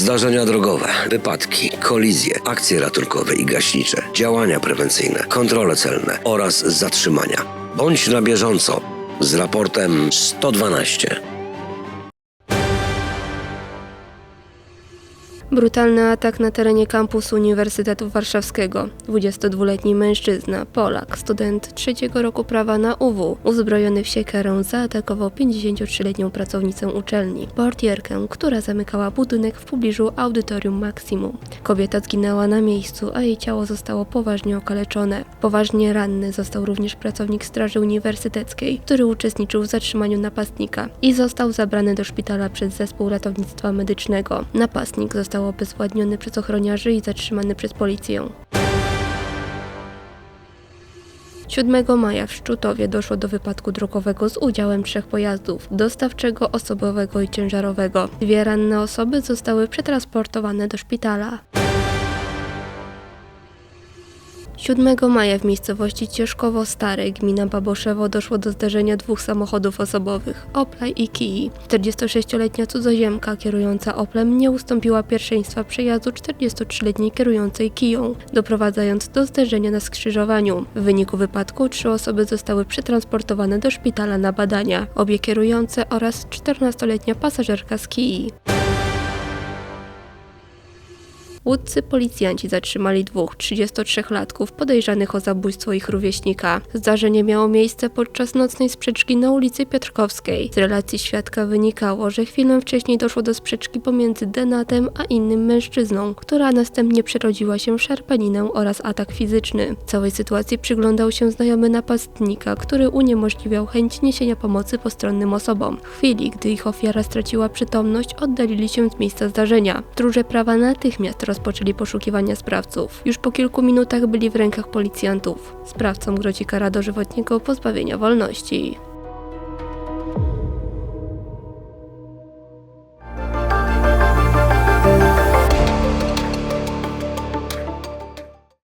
Zdarzenia drogowe, wypadki, kolizje, akcje ratunkowe i gaśnicze, działania prewencyjne, kontrole celne oraz zatrzymania. Bądź na bieżąco z raportem 112. Brutalny atak na terenie kampusu Uniwersytetu Warszawskiego. 22-letni mężczyzna, Polak, student trzeciego roku prawa na UW, uzbrojony w siekierę, zaatakował 53-letnią pracownicę uczelni, portierkę, która zamykała budynek w pobliżu audytorium Maximum. Kobieta zginęła na miejscu, a jej ciało zostało poważnie okaleczone. Poważnie ranny został również pracownik Straży Uniwersyteckiej, który uczestniczył w zatrzymaniu napastnika i został zabrany do szpitala przez zespół ratownictwa medycznego. Napastnik został obezwładniony przez ochroniarzy i zatrzymany przez policję. 7 maja w Szczutowie doszło do wypadku drogowego z udziałem trzech pojazdów dostawczego, osobowego i ciężarowego. Dwie ranne osoby zostały przetransportowane do szpitala. 7 maja w miejscowości Cieszkowo Stare, gmina Baboszewo, doszło do zdarzenia dwóch samochodów osobowych, Opla i Kii. 46-letnia cudzoziemka kierująca Oplem nie ustąpiła pierwszeństwa przejazdu 43-letniej kierującej Kiją, doprowadzając do zderzenia na skrzyżowaniu. W wyniku wypadku trzy osoby zostały przetransportowane do szpitala na badania, obie kierujące oraz 14-letnia pasażerka z Kii. Łódcy policjanci zatrzymali dwóch 33-latków podejrzanych o zabójstwo ich rówieśnika. Zdarzenie miało miejsce podczas nocnej sprzeczki na ulicy Piotrkowskiej. Z relacji świadka wynikało, że chwilę wcześniej doszło do sprzeczki pomiędzy Denatem a innym mężczyzną, która następnie przerodziła się w szarpaninę oraz atak fizyczny. Całej sytuacji przyglądał się znajomy napastnika, który uniemożliwiał chęć niesienia pomocy postronnym osobom. W chwili, gdy ich ofiara straciła przytomność, oddalili się z miejsca zdarzenia. Stróże prawa natychmiast rozpoczęli poszukiwania sprawców. Już po kilku minutach byli w rękach policjantów. Sprawcom grozi kara dożywotniego pozbawienia wolności.